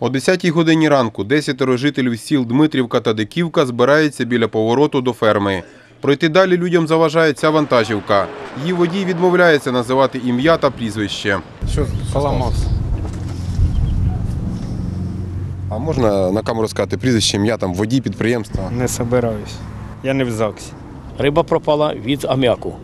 О 10-й годині ранку десятеро жителів сіл Дмитрівка та Диківка збираються біля повороту до ферми. Пройти далі людям заважає ця вантажівка. Її водій відмовляється називати ім'я та прізвище. Що Поламався. А можна на камеру сказати прізвище, ім'я там водій підприємства? Не собираюсь. Я не в ЗАГСі. Риба пропала від аміаку,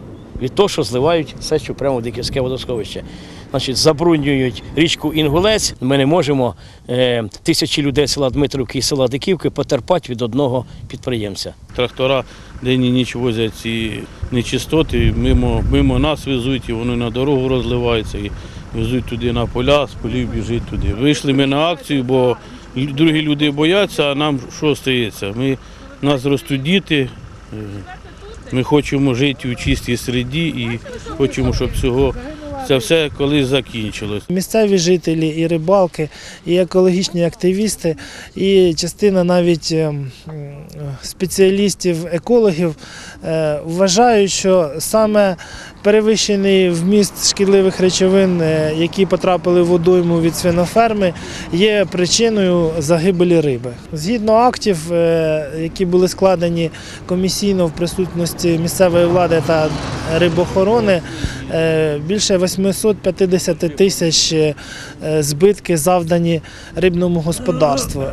від того, що зливають сечу прямо в Диківське водосховище. Значить, забруднюють річку Інгулець. Ми не можемо е, тисячі людей села Дмитрівки і села Диківки потерпати від одного підприємця. Трактора день і ніч возять ці нечистоти, мимо, мимо нас везуть, і вони на дорогу розливаються і везуть туди на поля, з полів біжить туди. Вийшли ми на акцію, бо другі люди бояться, а нам що стається? Ми, нас ростуть діти, е, ми хочемо жити у чистій середі і хочемо, щоб цього це все колись закінчилось. Місцеві жителі, і рибалки, і екологічні активісти, і частина навіть ем, спеціалістів, екологів е, вважають, що саме перевищений вміст шкідливих речовин, е, які потрапили в водойму від свиноферми, є причиною загибелі риби. Згідно актів, е, які були складені комісійно в присутності місцевої влади та рибохорони, е, більше 850 тисяч збитки завдані рибному господарству.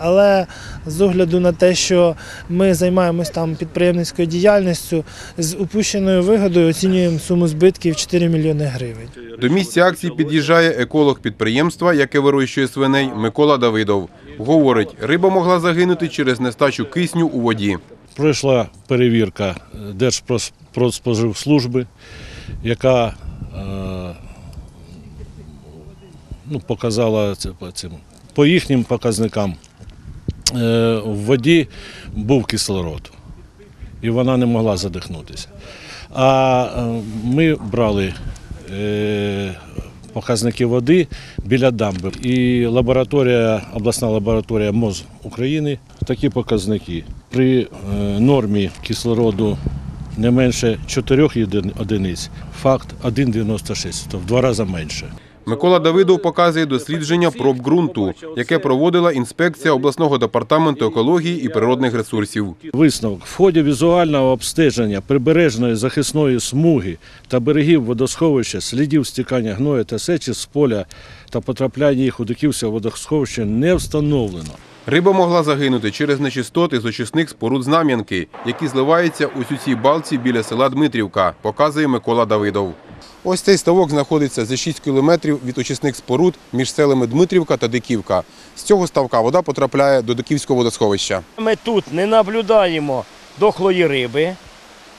Але з огляду на те, що ми займаємось там підприємницькою діяльністю, з упущеною вигодою оцінюємо суму збитків 4 мільйони гривень. До місця акції під'їжджає еколог підприємства, яке вирощує свиней Микола Давидов. Говорить, риба могла загинути через нестачу кисню у воді. Пройшла перевірка Держпродспоживслужби, яка е, ну, показала це цим. По їхнім показникам е, в воді був кислород, і вона не могла задихнутися. А е, ми брали е, показники води біля дамби. І лабораторія, обласна лабораторія МОЗ України такі показники. При е, нормі кислороду не менше 4 одиниць, факт 1,96, тобто в два рази менше. Микола Давидов показує дослідження проб ґрунту, яке проводила інспекція обласного департаменту екології і природних ресурсів. Висновок в ході візуального обстеження прибережної захисної смуги та берегів водосховища, слідів стікання гною та сечі з поля та потрапляння їх у Диківське водосховище не встановлено. Риба могла загинути через нечистоти з очисних споруд Знам'янки, які зливаються у цій балці біля села Дмитрівка, показує Микола Давидов. Ось цей ставок знаходиться за 6 кілометрів від очисних споруд між селами Дмитрівка та Диківка. З цього ставка вода потрапляє до Диківського водосховища. Ми тут не наблюдаємо дохлої риби.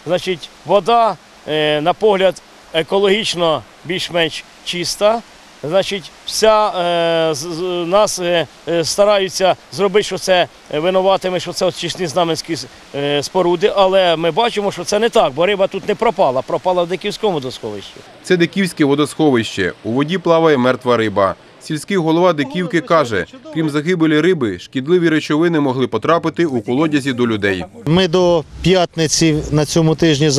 Значить, вода, е, на погляд, екологічно більш-менш чиста. Значить, вся е, з- нас е, е, стараються зробити, що це е, винуватиме, що це очисні знаменські е, споруди, але ми бачимо, що це не так, бо риба тут не пропала, пропала в Диківському водосховищі. Це Диківське водосховище. У воді плаває мертва риба. Сільський голова Диківки каже, крім загибелі риби, шкідливі речовини могли потрапити у колодязі до людей. Ми до п'ятниці на цьому тижні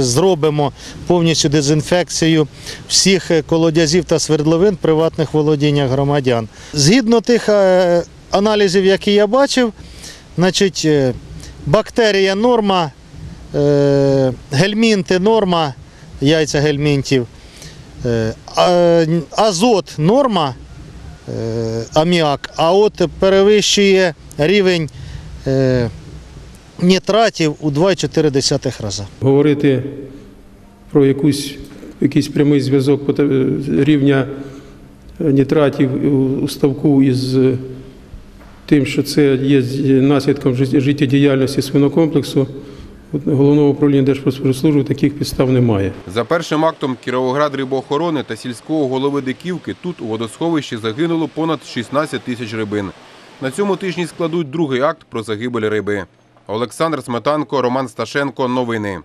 зробимо повністю дезінфекцію всіх колодязів та свердловин в приватних володіннях громадян. Згідно тих е, аналізів, які я бачив, значить, е, бактерія норма, е, гельмінти норма, яйця гельмінтів, азот норма, аміак, а от перевищує рівень. е, нітратів у 2,4 рази. говорити про якусь, якийсь прямий зв'язок рівня нітратів у- ставку із тим, що це є наслідком життєдіяльності свинокомплексу, головного управління Держпродспоживслужби таких підстав немає. За першим актом Кіровоград рибоохорони та сільського голови Диківки тут у водосховищі загинуло понад 16 тисяч рибин. На цьому тижні складуть другий акт про загибель риби. Олександр Сметанко, Роман Сташенко. Новини.